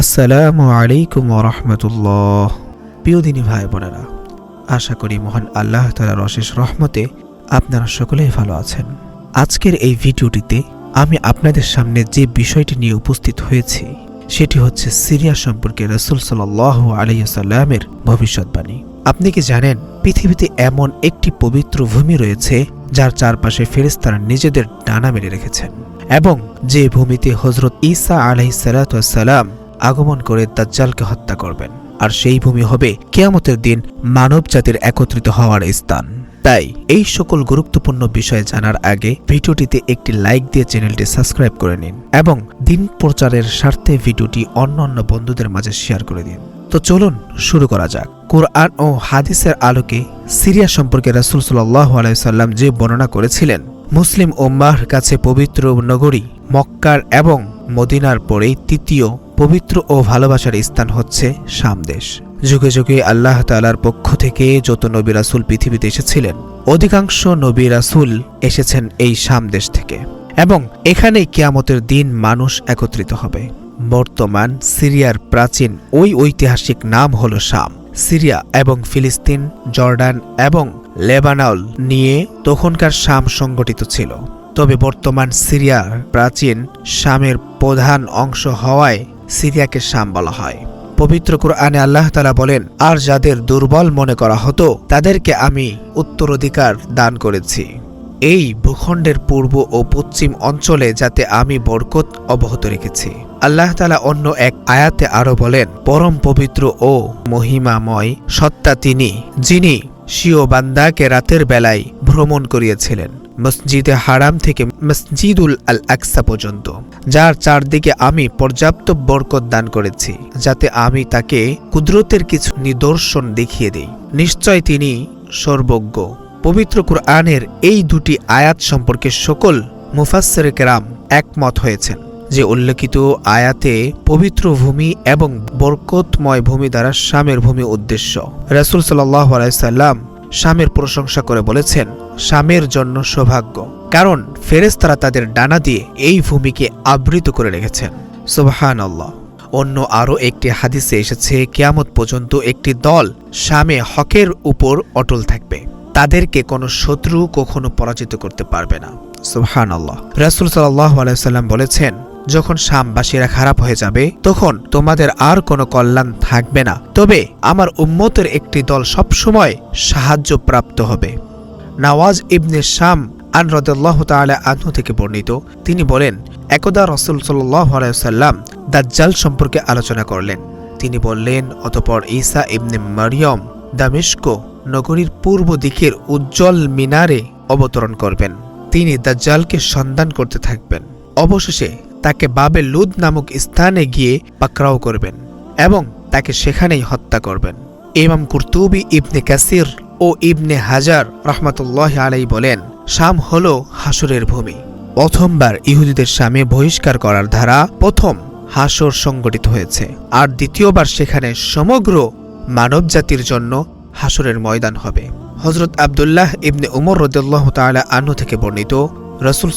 আসসালামু আলাইকুম রহমতুল্লাহ। প্রিয় দিনী ভাই বোনেরা, আশা করি মহান আল্লাহ তালার অশেষ রহমতে আপনারা সকলেই ভালো আছেন। আজকের এই ভিডিওটিতে আমি আপনাদের সামনে যে বিষয়টি নিয়ে উপস্থিত হয়েছি, সেটি হচ্ছে সিরিয়া সম্পর্কে রসুল সাল আলাইসাল্লামের ভবিষ্যৎবাণী। আপনি কি জানেন, পৃথিবীতে এমন একটি পবিত্র ভূমি রয়েছে, যার চারপাশে ফেরেস্তারা নিজেদের ডানা মেরে রেখেছেন এবং যে ভূমিতে হজরত ঈসা আলাইসালাম আগমন করে দাজ্জালকে হত্যা করবেন। আর সেই ভূমি হবে কেয়ামতের দিন মানব জাতির একত্রিত হওয়ার স্থান। তাই এই সকল গুরুত্বপূর্ণ বিষয় জানার আগে ভিডিওটিতে একটি লাইক দিয়ে চ্যানেলটি সাবস্ক্রাইব করে নিন এবং দিন প্রচারের স্বার্থে ভিডিওটি অন্য অন্য বন্ধুদের মাঝে শেয়ার করে দিন। তো চলুন শুরু করা যাক। কোরআন ও হাদিসের আলোকে সিরিয়া সম্পর্কে রাসুল সাল্লাহ আলাইসাল্লাম যে বর্ণনা করেছিলেন, মুসলিম ওম্মার কাছে পবিত্র নগরী মক্কার এবং মদিনার পরেই তৃতীয় পবিত্র ও ভালোবাসার স্থান হচ্ছে শাম দেশ। যুগে যুগে আল্লাহ তালার পক্ষ থেকে যত নবী রাসুল পৃথিবীতে এসেছিলেন, অধিকাংশ নবী রাসুল এসেছেন এই শাম দেশ থেকে এবং এখানেই কেয়ামতের দিন মানুষ একত্রিত হবে। বর্তমান সিরিয়ার প্রাচীন ওই ঐতিহাসিক নাম হল শাম। সিরিয়া এবং ফিলিস্তিন, জর্ডান এবং লেবানল নিয়ে তখনকার শাম সংগঠিত ছিল। তবে বর্তমান সিরিয়ার প্রাচীন শামের প্রধান অংশ হওয়ায় সিরিয়াকে শাম বলা হয়। পবিত্র কোরআনে আল্লাহ তালা বলেন, আর যাদের দুর্বল মনে করা হতো, তাদেরকে আমি উত্তরাধিকার দান করেছি। এই ভূখণ্ডের পূর্ব ও পশ্চিম অঞ্চলে যাতে আমি বরকত অবহত রেখেছি। আল্লাহ তালা অন্য এক আয়াতে আরও বলেন, পরম পবিত্র ও মহিমাময় সত্তা তিনি, যিনি শিও বান্দাকে রাতের বেলায় ভ্রমণ করিয়েছিলেন। মসজিদে হারাম থেকে মসজিদুল আল আকসা পর্যন্ত, যার চারদিকে আমি পর্যাপ্ত বরকত দান করেছি, যাতে আমি তাকে কুদরতের কিছু নিদর্শন দেখিয়ে দেই। নিশ্চয় তিনি সর্বজ্ঞ। পবিত্র কুরআনের এই দুটি আয়াত সম্পর্কে সকল মুফাসসের কেরাম একমত হয়েছেন যে উল্লেখিত আয়াতে পবিত্র ভূমি এবং বরকতময় ভূমি দ্বারা শামের ভূমি উদ্দেশ্য। রাসুল সাল্লাহ শামের প্রশংসা করে বলেছেন শামের জন্য সৌভাগ্য। কারণ ফেরেস্তারা তাদের ডানা দিয়ে এই ভূমিকে আবৃত করে রেখেছেন। সুবাহান অন্য আরও একটি হাদিসে এসেছে, কেয়ামত পর্যন্ত একটি দল স্বামী হকের উপর অটল থাকবে। তাদেরকে কোনো শত্রু কখনো পরাজিত করতে পারবে না। সুবহান আল্লাহ রাসুল সাল্লাহ আলাইসাল্লাম বলেছেন যখন শামবাসীরা খারাপ হয়ে যাবে, তখন তোমাদের আর কোনো কল্যাণ থাকবে না। তবে আমার উম্মতের একটি দল সবসময় সাহায্য প্রাপ্ত হবে। নওয়াজ ইবনে শাম আন রদাল্লাহ তালা আনহু থেকে বর্ণিত, তিনি বলেন, একদা রসুল আলাইসাল্লাম দাজ্জাল সম্পর্কে আলোচনা করলেন। তিনি বললেন, অতপর ঈসা ইবনে মারিয়ম দামেস্ক নগরীর পূর্ব দিকের উজ্জ্বল মিনারে অবতরণ করবেন। তিনি দাজ্জালকে সন্ধান করতে থাকবেন। অবশেষে তাকে বাবে লুদ নামক স্থানে গিয়ে পাকড়াও করবেন এবং তাকে সেখানেই হত্যা করবেন। ইমাম কুরতুবি, ইবনে কাসির ও ইবনে হাজার রহমতুল্লাহ আলাই বলেন, শাম হল হাসুরের ভূমি। প্রথমবার ইহুদিদের সামে বহিষ্কার করার ধারা প্রথম হাসর সংগঠিত হয়েছে। আর দ্বিতীয়বার সেখানে সমগ্র মানবজাতির জন্য হাসরের ময়দান হবে। হজরত আবদুল্লাহ ইবনে উমর রদুল্লাহ তালা আনু থেকে বর্ণিত, রসুল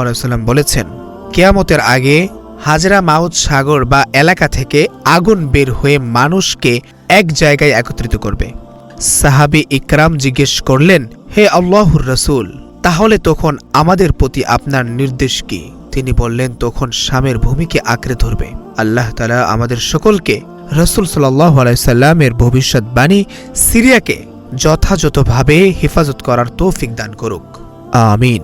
আলাইসাল্লাম বলেছেন কেয়ামতের আগে হাজরা মাউদ সাগর বা এলাকা থেকে আগুন বের হয়ে মানুষকে এক জায়গায় একত্রিত করবে। সাহাবি ইকরাম জিজ্ঞেস করলেন, হে আল্লাহুর রসুল, তাহলে তখন আমাদের প্রতি আপনার নির্দেশ কি? তিনি বললেন, তখন স্বামের ভূমিকে আঁকড়ে ধরবে। আল্লাহ তালা আমাদের সকলকে রসুল সাল্লাহ আলাইসাল্লামের ভবিষ্যৎবাণী সিরিয়াকে যথাযথভাবে হেফাজত করার তৌফিক দান করুক। আমিন।